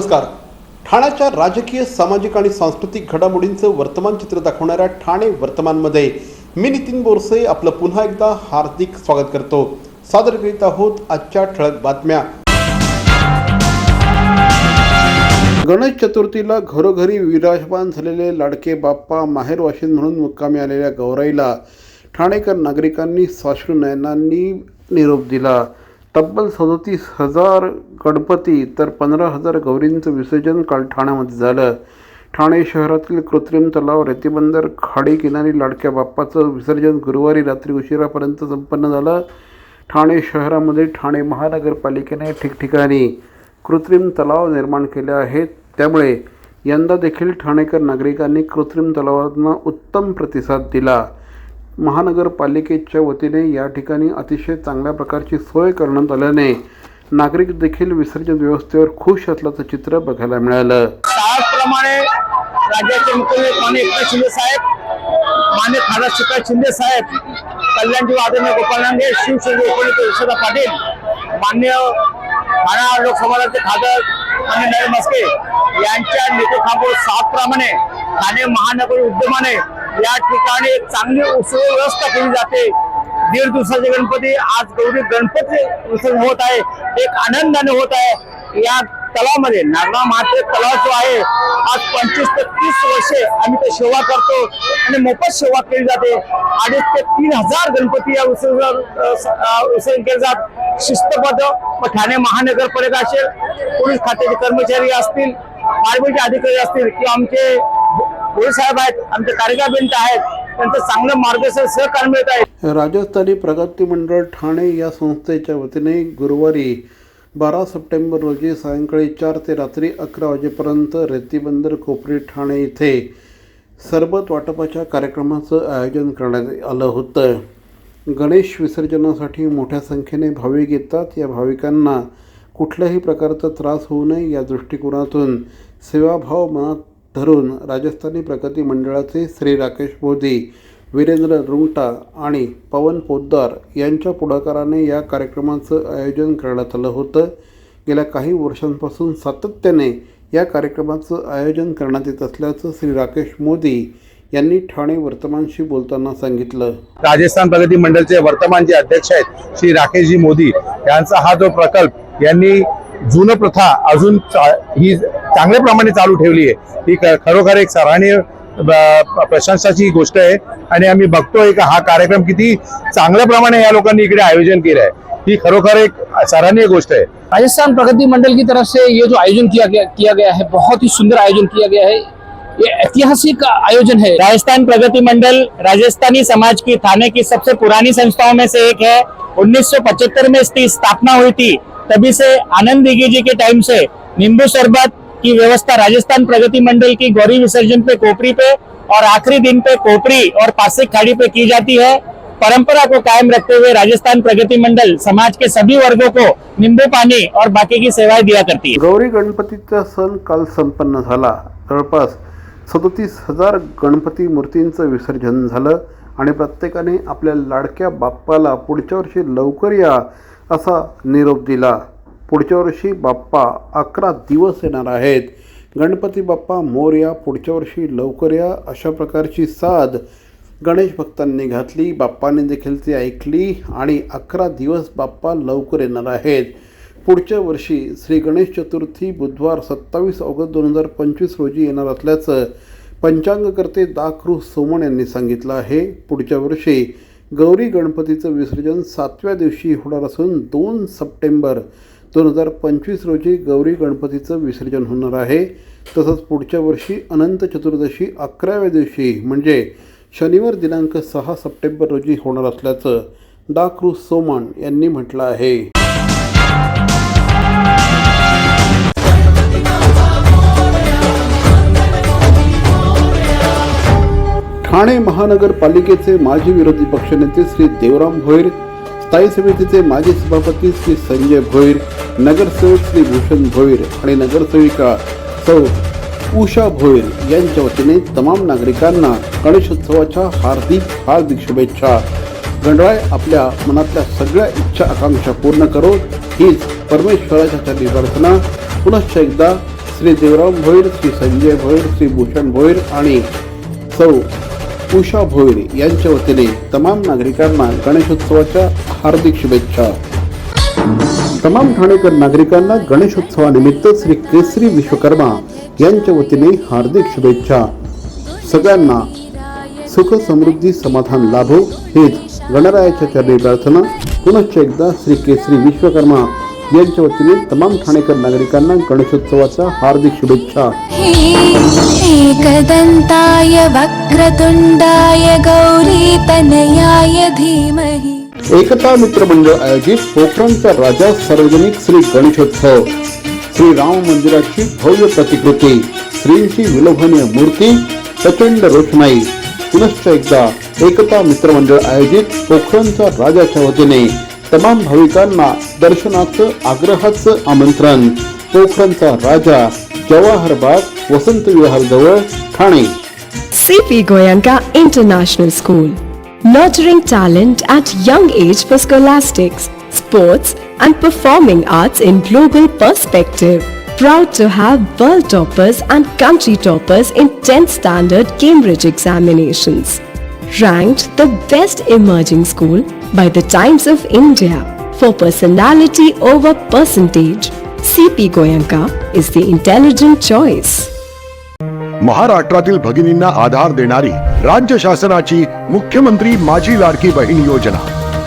नमस्कार. ठाण्याच्या राजकीय सामाजिक आणि सांस्कृतिक घडामोडींचं वर्तमान चित्र दाखवणाऱ्या ठाणे वर्तमानमध्ये मी नितीन बोरसे आपलं पुन्हा एकदा हार्दिक स्वागत करतो. सादर करीत आहोत आजच्या ठळक बातम्या. गणेश चतुर्थीला घरोघरी विराजमान झालेले लाडके बाप्पा माहेर वाशिन म्हणून मुक्कामी आलेल्या गौराईला ठाणेकर नागरिकांनी साश्रू नयनांनी निरोप दिला. तब्बल सदोतीस हजार गणपती तर पंधरा हजार गौरींचं विसर्जन काल ठाण्यामध्ये झालं. ठाणे शहरातील कृत्रिम तलाव रेतीबंदर खाडी किनारी लाडक्या बाप्पाचं विसर्जन गुरुवारी रात्री उशिरापर्यंत संपन्न झालं. ठाणे शहरामध्ये ठाणे महानगरपालिकेने ठिकठिकाणी कृत्रिम तलाव निर्माण केले आहेत. त्यामुळे यंदा देखील ठाणेकर नागरिकांनी कृत्रिम तलावांना उत्तम प्रतिसाद दिला. महानगरपालिकेच्या वतीने या ठिकाणी अतिशय चांगल्या प्रकारची सोय करण्यात आल्याने नागरिक देखील विसर्जन व्यवस्थेवर खुश असल्याचं चित्र बघायला मिळालं. त्याचप्रमाणे राज्याचे मुख्यमंत्री माने एकनाथ शिंदे साहेब मान्य खासदार शिवराज शिंदे साहेब कल्याणजी आदरणीय गोपाल नांगे शिवसेना उपनेते यशोदा पाटील मान्य ठाणा लोकसभाचे खासदार मान्य नरेंद्र मस्के यांच्या नेतृत्वावर सात प्रमाणे ठाणे महानगर उद्यमाने या ठिकाणी चांगली उत्सव व्यवस्था केली जाते. दीड दिवसाचे गणपती आज गौरी गणपती विसर्जन होत आहे. एक आनंदाने होत आहे. या तलावामध्ये नागरा महादेव तलाव जो आहे आज पंचवीस ते तीस वर्षे आम्ही ते सेवा करतो आणि मोफत सेवा केली जाते. अडीच ते तीन हजार गणपती या विसर्जन विसर्जन केले जात शिस्तबद्ध ठाणे महानगरपालिका असेल पोलीस खात्याचे कर्मचारी असतील पारबीचे अधिकारी असतील किंवा आमचे पोलीस साहेब आहेत आमचे कार्यकारिता आहेत त्यांचं चांगलं मार्गदर्शन सहकार्य मिळत आहे. राजस्थानी प्रगती मंडळ ठाणे या संस्थेच्या वतीने गुरुवारी बारा सप्टेंबर रोजी सायंकाळी चार ते रात्री अकरा वाजेपर्यंत रेतीबंदर कोपरी ठाणे इथे सरबत वाटपाच्या कार्यक्रमाचं आयोजन करण्यात आलं होतं. गणेश विसर्जनासाठी मोठ्या संख्येने भाविक येतात. या भाविकांना कुठल्याही प्रकारचा त्रास होऊ नये या दृष्टिकोनातून सेवाभाव मनात धरून राजस्थानी प्रगती मंडळाचे श्री राकेश मोदी वीरेंद्र रुंगटा आणि पवन पोद्दार यांच्या पुढाकाराने या कार्यक्रमाचं आयोजन करण्यात आलं होतं. गेल्या काही वर्षांपासून सातत्याने या कार्यक्रमाचं आयोजन करण्यात येत असल्याचं श्री राकेश मोदी यांनी ठाणे वर्तमानशी बोलताना सांगितलं. राजस्थान प्रगती मंडळचे वर्तमान जे अध्यक्ष आहेत श्री राकेशजी मोदी यांचा हा जो प्रकल्प यांनी जुनं प्रथा अजून चा- ही चांगल्या प्रमाणे चालू ठेवली आहे. ही खरोखर एक सराहनीय प्रशंसाची गोष्ट आहे. आणि आम्ही बघतोय का हा कार्यक्रम किती चांगल्या प्रमाणे या लोकांनी इकडे आयोजन केलं आहे ही खरोखर एक सराहनीय गोष्ट आहे. राजस्थान प्रगति मंडल की तरफ से ये जो आयोजन किया गया किया गया है बहुत ही सुंदर आयोजन किया गया है. ये ऐतिहासिक आयोजन है। राजस्थान प्रगति मंडल राजस्थानी समाज की थाने की सबसे पुरानी संस्थाओं में से एक है। 1975 में इसकी स्थापना हुई थी। तभी से आनंद दिगी जी के टाइम से नींबू शरबत की व्यवस्था राजस्थान प्रगति मंडल की गौरी विसर्जन पे कोपरी पे और आखिरी दिन पे कोपरी और पासिक खाड़ी पे की जाती है। परंपरा को कायम रखते हुए राजस्थान प्रगति मंडल समाज के सभी वर्गों को नींबू पानी और बाकी की सेवाएँ दिया करती है। गौरी गणपतीचा सण काल संपन्न झाला। जवळपास सदोतीस हजार गणपती मूर्तींचं विसर्जन झालं आणि प्रत्येकाने आपल्या लाडक्या बाप्पाला पुढच्या वर्षी लवकर या असा निरोप दिला. पुढच्या वर्षी बाप्पा अकरा दिवस येणार आहेत. गणपती बाप्पा मोरया पुढच्या वर्षी लवकर या अशा प्रकारची साध गणेश भक्तांनी घातली. बाप्पाने देखील ती ऐकली आणि अकरा दिवस बाप्पा लवकर येणार आहेत. पुढच्या वर्षी श्री गणेश चतुर्थी बुधवार सत्तावीस ऑगस्ट दोन हजार पंचवीस रोजी येणार असल्याचं पंचांगकर्ते दाखरू सोमण यांनी सांगितलं आहे. पुढच्या वर्षी गौरी गणपतीचं विसर्जन सातव्या दिवशी होणार असून दोन सप्टेंबर दोन हजार पंचवीस रोजी गौरी गणपतीचं विसर्जन होणार आहे. तसंच पुढच्या वर्षी अनंत चतुर्दशी अकराव्या दिवशी म्हणजे शनिवार दिनांक सहा सप्टेंबर रोजी होणार असल्याचं डाक्रू सोमण यांनी म्हटलं आहे. ठाणे महानगरपालिकेचे माजी विरोधी पक्षनेते श्री देवराम भोईर स्थायी समितीचे माजी सभापती श्री संजय भोईर नगरसेवक श्री भूषण भोईर आणि नगरसेविका सौ उषा भोईर यांच्या वतीने तमाम नागरिकांना गणेशोत्सवाच्या हार्दिक हार्दिक शुभेच्छा. गणराय आपल्या मनातल्या सगळ्या इच्छा आकांक्षा पूर्ण करो हीच परमेश्वराच्या चरणी प्रार्थना. पुनश्च एकदा श्री देवराम भोईर श्री संजय भोईर श्री भूषण भोईर आणि सौ उषा भोईर यांच्या वतीने तमाम नागरिकांना गणेशोत्सवाच्या हार्दिक शुभेच्छा. तमाम ठाणेकर नागरिकांना गणेशोत्सवानिमित्त श्री केसरी विश्वकर्मा यांच्या वतीने हार्दिक शुभेच्छा. सगळ्यांना सुख समृद्धी समाधान लाभो हेच गणरायाच्या चरणी प्रार्थना. पुनश्च एकदा श्री केसरी विश्वकर्मा यांच्या वतीने तमाम ठाणेकर नागरिकांना गणेशोत्सवाच्या हार्दिक शुभेच्छा. एकदन्ताय वक्रतुण्डाय गौरीतनयाय धीमहि. एकता मित्र मंडळ आयोजित पोखरणचा राजा सार्वजनिक श्री गणेशोत्सव. श्री राम मंदिराची भव्य प्रतिकृती. श्रींची विलोभनीय मूर्ती प्रचंड रोषणाई. पुनश्च एकदा एकता मित्र मंडळ आयोजित पोखरणचा राजाच्या वतीने तमाम भाविकांना दर्शनाचं आग्रहाचं आमंत्रण पोखरणचा राजा जवाहर बाग वसंत विहार जवळ Thane CP Goyanka International School. Nurturing talent at young age for scholastics, sports, and performing arts in global perspective. Proud to have world toppers and country toppers in 10th standard Cambridge examinations. Ranked the best emerging school by the Times of India for personality over percentage. CP Goyanka is the intelligent choice. महाराष्ट्रातील भगिनींना आधार देणारी राज्य शासनाची मुख्यमंत्री माझी लाडकी बहीण योजना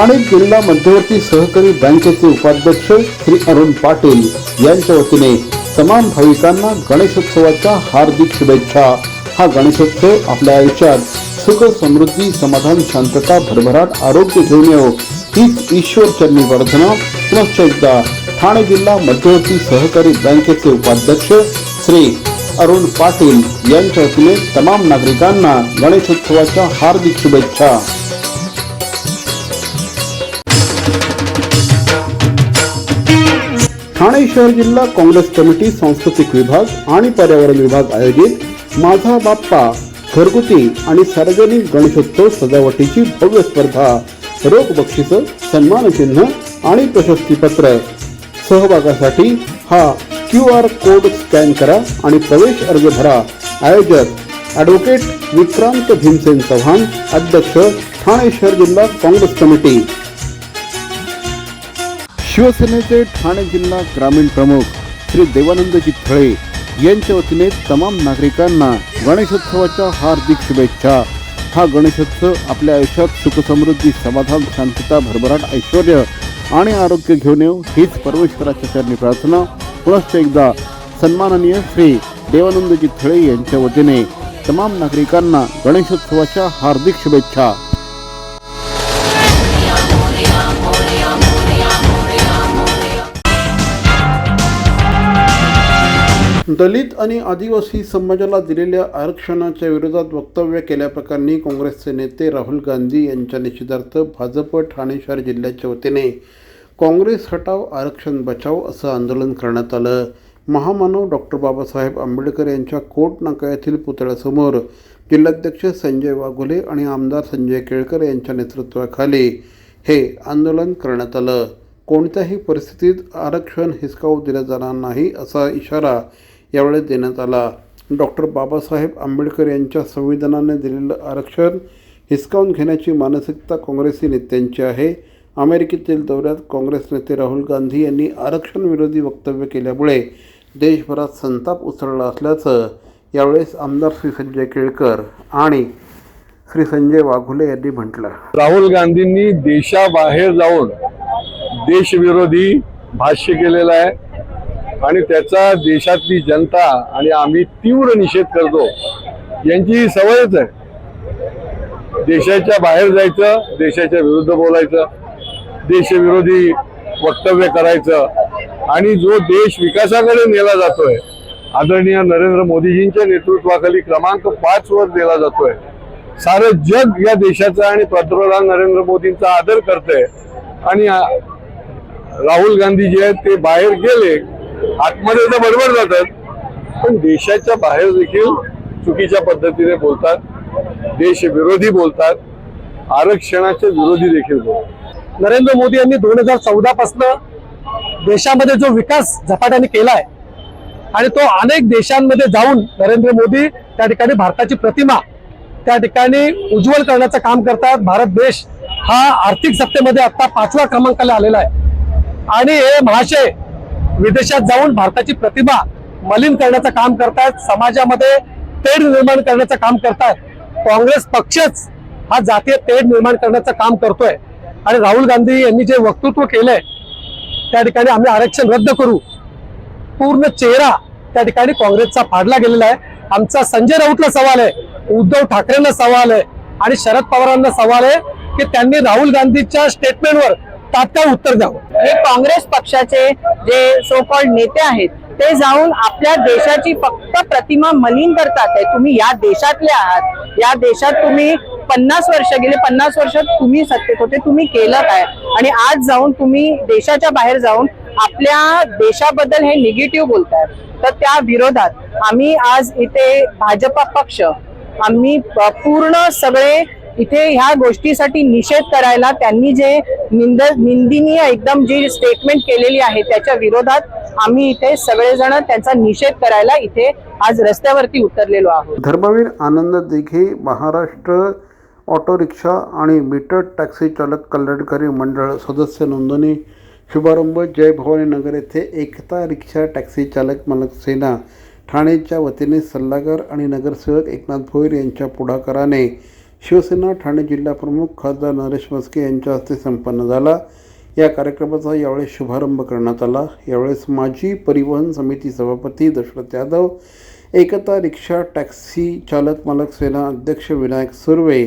ठाणे जिल्हा मध्यवर्ती सहकारी बँकेचे उपाध्यक्ष श्री अरुण पाटील यांच्या वतीने तमाम भाविकांना गणेशोत्सवाच्या हार्दिक शुभेच्छा. हा गणेशोत्सव आपल्या आयुष्यात सुख समृद्धी समाधान शांतता भरभराट आरोग्य घेऊन येऊ हीच ईश्वर चरणी वर्धना पुनश्च एकदा ठाणे जिल्हा मध्यवर्ती सहकारी बँकेचे उपाध्यक्ष श्री अरुण पाटील यांच्या वतीने तमाम नागरिकांना गणेशोत्सवाच्या हार्दिक शुभेच्छा. धुळे शहर जिल्हा काँग्रेस कमिटी सांस्कृतिक विभाग आणि पर्यावरण विभाग आयोजित माझा बाप्पा घरगुती आणि सार्वजनिक गणेशोत्सव सजावटीची भव्य स्पर्धा रोख बक्षिस सन्मानचिन्ह आणि प्रशस्तीपत्र सहभागासाठी हा क्यू आर कोड स्कॅन करा आणि प्रवेश अर्ज भरा. आयोजक ॲडव्होकेट विक्रांत भीमसेन चव्हाण अध्यक्ष ठाणे शहर जिल्हा काँग्रेस कमिटी. शिवसेनेचे ठाणे जिल्हा ग्रामीण प्रमुख श्री देवानंदजी थळे यांच्या वतीने तमाम नागरिकांना गणेशोत्सवाच्या हार्दिक शुभेच्छा. हा गणेशोत्सव आपल्या आयुष्यात सुखसमृद्धी समाधान शांतता भरभराट ऐश्वर आणि आरोग्य घेऊन येऊ हीच परमेश्वराच्या चरणी प्रार्थना. पुनश्च एकदा सन्माननीय श्री देवानंदजी थळे यांच्या वतीने तमाम नागरिकांना गणेशोत्सवाच्या हार्दिक शुभेच्छा. दलित आणि आदिवासी समाजाला दिलेल्या आरक्षणाच्या विरोधात वक्तव्य केल्याप्रकरणी काँग्रेसचे नेते राहुल गांधी यांच्या निषेधार्थ भाजप ठाणे शहर जिल्ह्याच्या वतीने काँग्रेस हटाव आरक्षण बचाव असं आंदोलन करण्यात आलं. महामानव डॉक्टर बाबासाहेब आंबेडकर यांच्या कोट नाका येथील पुतळ्यासमोर जिल्हाध्यक्ष संजय वाघोले आणि आमदार संजय केळकर यांच्या नेतृत्वाखाली हे आंदोलन करण्यात आलं. कोणत्याही परिस्थितीत आरक्षण हिसकावू दिलं जाणार नाही असा इशारा यावेळी देण्यात आला. डॉक्टर बाबासाहेब आंबेडकर यांच्या संविधानाने दिलेलं आरक्षण हिसकावून घेण्याची मानसिकता काँग्रेसी नेत्यांची आहे. अमेरिकेतील दौऱ्यात काँग्रेस नेते राहुल गांधी यांनी आरक्षण विरोधी वक्तव्य केल्यामुळे देशभरात संताप उसळला असल्याचं यावेळेस आमदार श्री संजय केळकर आणि श्री संजय वाघुले यांनी म्हटलं. राहुल गांधींनी देशाबाहेर जाऊन देशविरोधी भाष्य केलेलं आहे. आणि त्याचा देशातली जनता आणि आम्ही तीव्र निषेध करतो यांची ही सवयच आहे. देशाच्या बाहेर जायचं देशाच्या विरुद्ध बोलायचं देशविरोधी वक्तव्य करायचं आणि जो देश विकासाकडे नेला जातोय आदरणीय नरेंद्र मोदीजींच्या नेतृत्वाखाली क्रमांक पाच वर नेला जातोय. सारं जग या देशाचा आणि पंतप्रधान नरेंद्र मोदींचा आदर करतंय. आणि राहुल गांधी जे आहेत ते बाहेर गेले आतमध्ये तर बरोबर जातात. पण देशाच्या बाहेर देखील चुकीच्या पद्धतीने बोलतात. देशविरोधी बोलतात. आरक्षणाच्या विरोधी देखील बोलतात. नरेंद्र मोदी यांनी दोन हजार चौदा देशामध्ये जो विकास झपाट्याने केलाय आणि तो अनेक देशांमध्ये जाऊन नरेंद्र मोदी त्या ठिकाणी भारताची प्रतिमा त्या ठिकाणी उज्ज्वल करण्याचं काम करतात. भारत देश हा आर्थिक सत्तेमध्ये आता पाचव्या क्रमांकाला आलेला आहे. आणि हे महाशय विदेशात जाऊन भारताची प्रतिमा मलिन करण्याचं काम करतायत समाजामध्ये तेढ निर्माण करण्याचं काम करतायत. काँग्रेस पक्षच हा जातीय तेढ निर्माण करण्याचं काम करतोय. आणि राहुल गांधी यांनी जे वक्तृत्व केलंय त्या ठिकाणी आम्ही आरक्षण रद्द करू. पूर्ण चेहरा त्या ठिकाणी काँग्रेसचा फाडला गेलेला आहे. आमचा संजय राऊतला सवाल आहे उद्धव ठाकरेंना सवाल आहे आणि शरद पवारांना सवाल आहे की त्यांनी राहुल गांधीच्या स्टेटमेंटवर तात्काळ उत्तर द्यावं हे काँग्रेस पक्षाचे जे सो कॉल्ड नेते आहेत ते जाऊन आपल्या देशाची फक्त प्रतिमा मलिन करतात. आहे तुम्ही या देशातले आहात. या देशात तुम्ही पन्नास वर्ष गेले पन्नास वर्ष तुम्ही सत्तेत होते तुम्ही केलं काय? आणि आज जाऊन तुम्ही देशाच्या बाहेर जाऊन आपल्या देशाबद्दल हे निगेटिव्ह बोलताय. तर त्या विरोधात आम्ही आज इथे भाजपा पक्ष आम्ही पूर्ण सगळे इथे ह्या गोष्टीसाठी निषेध करायला त्यांनी जे निंद निंदिनीय एकदम जी स्टेटमेंट केलेली आहे त्याच्या विरोधात आम्ही इथे सगळेजण त्यांचा निषेध करायला इथे आज रस्त्यावरती उतरलेलो आहोत. धर्मवीर आनंद दिघे महाराष्ट्र ऑटो रिक्षा आणि मीटर टॅक्सी चालक कल्याणकारी मंडळ सदस्य नोंदणी. शुभारंभ. जय भवानी नगर येथे एकता रिक्षा टॅक्सी चालक मालक सेना. ठाणेच्या वतीने सल्लागार आणि नगरसेवक एकनाथ भोईर यांच्या पुढाकाराने शिवसेना ठाणे जिल्हा प्रमुख खासदार नरेश मस्के यांच्या हस्ते संपन्न झाला. या कार्यक्रमाचा यावेळेस शुभारंभ करण्यात आला. यावेळेस माजी परिवहन समिती सभापती दशरथ यादव एकता रिक्षा टॅक्सी चालक मालक सेना अध्यक्ष विनायक सुर्वे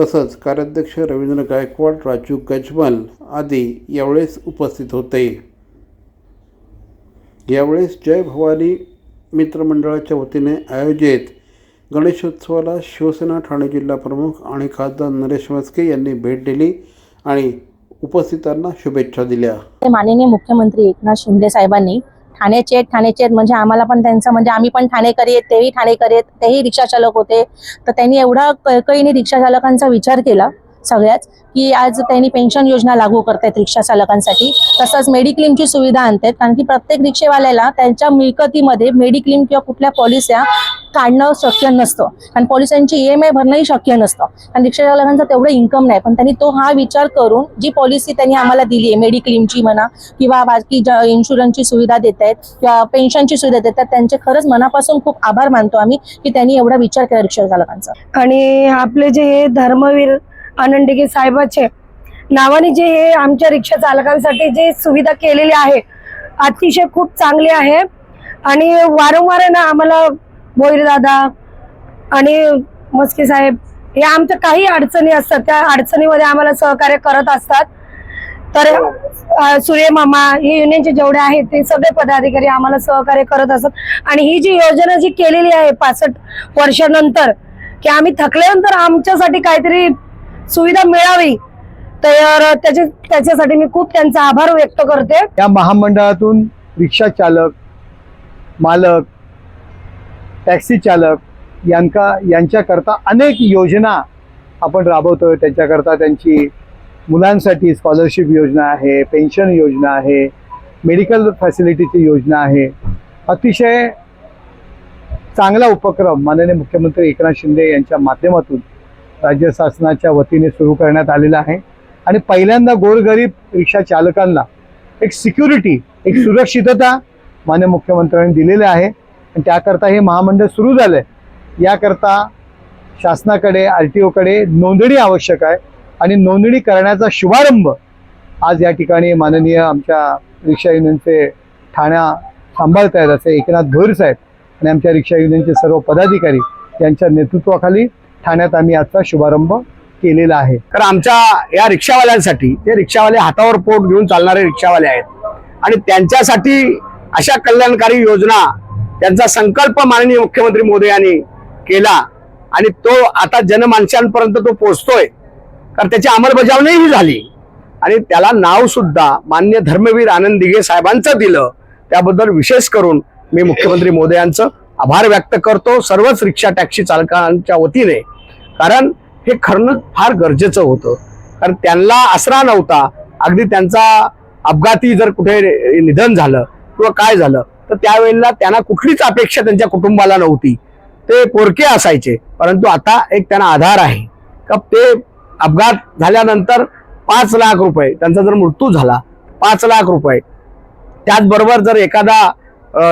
तसंच कार्याध्यक्ष रवींद्र गायकवाड राजू गजमल आदी यावेळेस उपस्थित होते. यावेळेस जय भवानी मित्रमंडळाच्या वतीने आयोजित गणेशोत्सवाला शिवसेना ठाणे जिल्हा प्रमुख आणि खासदार नरेश मस्के यांनी भेट दिली आणि उपस्थितांना शुभेच्छा दिल्या. माननीय मुख्यमंत्री एकनाथ शिंदे साहेबांनी ठाण्याचे आहेत ठाण्याचे आहेत म्हणजे आम्हाला पण त्यांचं म्हणजे आम्ही पण ठाणेकरी आहेत तेही ठाणेकरी आहेत तेही रिक्षा चालक होते. तर त्यांनी एवढा कळकळीने रिक्षा चालकांचा विचार केला. सगळ्याच की आज त्यांनी पेन्शन योजना लागू करतायत रिक्षा चालकांसाठी. तसंच मेडिक्लेमची सुविधा आणतायत कारण की प्रत्येक रिक्षेवाल्याला त्यांच्या मिळकतीमध्ये मेडिक्लेम किंवा कुठल्या पॉलिस्या काढणं शक्य नसतं. कारण पॉलिसांची ई एम आय भरणंही शक्य नसतं. कारण रिक्षा चालकांचा तेवढं इन्कम नाही पण त्यांनी तो हा विचार करून जी पॉलिसी त्यांनी आम्हाला दिली आहे मेडिक्लेमची म्हणा किंवा बाकी ज्या इन्शुरन्सची सुविधा देत आहेत किंवा पेन्शनची सुविधा देतात त्यांचे खरंच मनापासून खूप आभार मानतो आम्ही की त्यांनी एवढा विचार केला रिक्षा चालकांचा आणि आपले जे हे धर्मवीर आनंदगे साहेबाचे. नावाने जे हे आमच्या रिक्षा चालकांसाठी जे सुविधा केलेली आहे अतिशय खूप चांगली आहे. आणि वारंवार आहे ना आम्हाला भोईरदादा आणि मस्के साहेब हे आमच्या काही अडचणी असतात त्या अडचणीमध्ये आम्हाला सहकार्य करत असतात. तर सूर्यमामा सूर्य मामा हे युनियनचे जेवढे आहेत ते सगळे पदाधिकारी आम्हाला सहकार्य करत असतात. आणि ही जी योजना जी केलेली आहे पासष्ट वर्षानंतर की आम्ही थकल्यानंतर आमच्यासाठी काहीतरी सुविधा मिळावी. तर त्याच्या त्याच्यासाठी मी खूप त्यांचा आभार व्यक्त करते. या महामंडळातून रिक्षा चालक मालक टॅक्सी चालक यांका यांच्याकरता अनेक योजना आपण राबवतोय. त्यांच्याकरता त्यांची मुलांसाठी स्कॉलरशिप योजना आहे पेन्शन योजना आहे मेडिकल फॅसिलिटीची योजना आहे. अतिशय चांगला उपक्रम माननीय मुख्यमंत्री एकनाथ शिंदे यांच्या माध्यमातून राज्य शासनाच्या वतीने सुरू करण्यात आलेला आहे. आणि पहिल्यांदा गोरगरीब रिक्षा चालकांना एक सिक्युरिटी एक सुरक्षितता मान्य मुख्यमंत्र्यांनी दिलेली आहे. आणि त्याकरता हे महामंडळ सुरू झालंय. याकरता शासनाकडे आर टी ओकडे नोंदणी आवश्यक आहे. आणि नोंदणी करण्याचा शुभारंभ आज या ठिकाणी माननीय आमच्या रिक्षा युनियनचे ठाण्या सांभाळत आहेत असे एकनाथ भोईर साहेब आणि आमच्या रिक्षा युनियनचे सर्व पदाधिकारी यांच्या नेतृत्वाखाली ठाण्यात आम्ही आजचा शुभारंभ केलेला आहे. तर आमच्या या रिक्षावाल्यांसाठी ते रिक्षावाले हातावर पोट घेऊन चालणारे रिक्षावाले आहेत. आणि त्यांच्यासाठी अशा कल्याणकारी योजना त्यांचा संकल्प माननीय मुख्यमंत्री मोदी यांनी केला. आणि तो आता जनमानसांपर्यंत तो पोहोचतोय. तर त्याची अंमलबजावणीही झाली. आणि त्याला नाव सुद्धा मान्य धर्मवीर आनंद दिघे साहेबांचं दिलं. त्याबद्दल विशेष करून मी मुख्यमंत्री मोदी यांचं आभार व्यक्त करतो सर्वच रिक्षा टॅक्सी चालकांच्या वतीने. कारण हे खरणं फार गरजेचं होतं. कारण त्यांना आसरा नव्हता. अगदी त्यांचा अपघाती जर कुठे निधन झालं किंवा काय झालं तर त्यावेळेला त्यांना कुठलीच अपेक्षा त्यांच्या कुटुंबाला नव्हती. ते पोरके असायचे परंतु आता एक त्यांना आधार आहे. का ते अपघात झाल्यानंतर पाच लाख रुपये त्यांचा जर मृत्यू झाला पाच लाख रुपये. त्याचबरोबर जर एखादा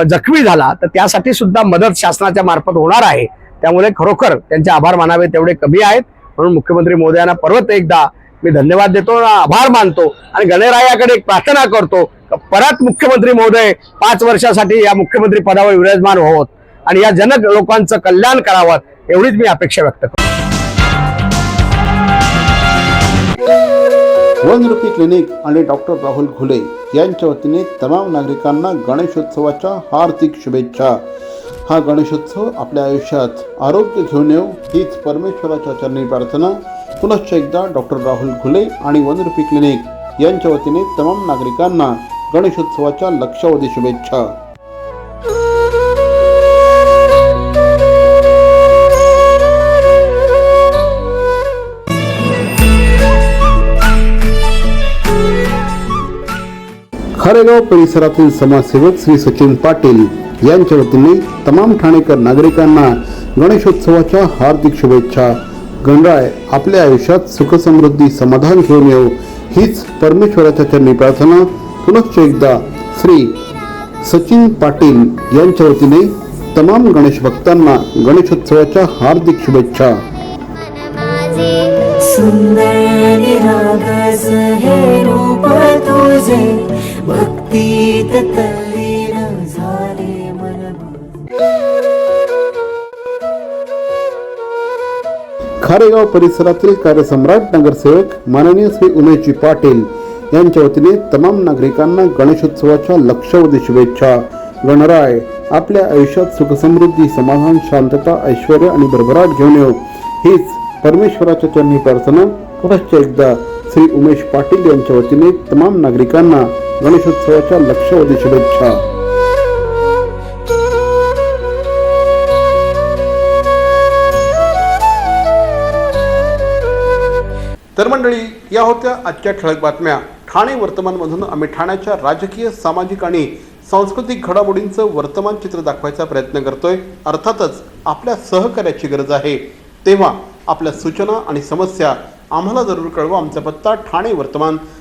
जखमी झाला तर त्यासाठी सुद्धा मदत शासनाच्या मार्फत होणार आहे. त्यामुळे खरोखर त्यांचे आभार मानावे तेवढे कमी आहेत. म्हणून मुख्यमंत्री मोदयांना परत एकदा मी धन्यवाद देतो आभार मानतो आणि गणरायाकडे एक प्रार्थना करतो परत मुख्यमंत्री महोदय पाच वर्षासाठी या मुख्यमंत्री पदावर विराजमान होत आणि या जनक लोकांचं कल्याण करावं एवढीच मी अपेक्षा व्यक्त करतो. वनरुपी क्लिनिक आणि डॉक्टर राहुल घुले यांच्या वतीने तमाम नागरिकांना गणेशोत्सवाच्या हार्दिक शुभेच्छा. हा गणेशोत्सव आपल्या आयुष्यात आरोग्य घेऊन येऊ हीच परमेश्वराच्या चरणी प्रार्थना. पुनश्च एकदा डॉक्टर राहुल घुले आणि वनरुपी क्लिनिक यांच्या वतीने तमाम नागरिकांना गणेशोत्सवाच्या लक्षावधी शुभेच्छा. खारेगाव परिसरातील समाजसेवक श्री सचिन पाटील यांच्या वतीने तमाम ठाणेकर नागरिकांना गणेशोत्सवाच्या हार्दिक शुभेच्छा. गणराय आपल्या आयुष्यात सुखसमृद्धी समाधान घेऊन येऊ हीच परमेश्वराच्या चरणी प्रार्थना. पुनश्च एकदा श्री सचिन पाटील यांच्या वतीने तमाम गणेश भक्तांना गणेशोत्सवाच्या हार्दिक शुभेच्छा. सुंदर निरागस हे रूप तुझे. भक्तीत झाले मन खारेगाव परिसरातील कार्यसम्राट नगरसेवक माननीय श्री उमेशजी पाटील यांच्या वतीने तमाम नागरिकांना गणेशोत्सवाच्या लक्षावधी शुभेच्छा. गणराय आपल्या आयुष्यात सुखसमृद्धी समाधान शांतता ऐश्वर आणि भरभराट घेऊन येऊ हीच परमेश्वराच्या चरणी प्रार्थना. पुनश्च एकदा श्री उमेश पाटील यांच्या वतीने तमाम नागरिकांना गणेशोत्सवाच्या लक्षावधी शुभेच्छा. तर मंडळी या होत्या आजच्या ठळक बातम्या. ठाणे वर्तमानमधून आम्ही ठाण्याच्या राजकीय सामाजिक आणि सांस्कृतिक घडामोडींचं वर्तमान चित्र दाखवायचा प्रयत्न करतोय. अर्थातच आपल्या सहकार्याची गरज आहे. तेव्हा आपल्या सूचना आणि समस्या आम्हाला जरूर कळवा. आमचा पत्ता ठाणे वर्तमान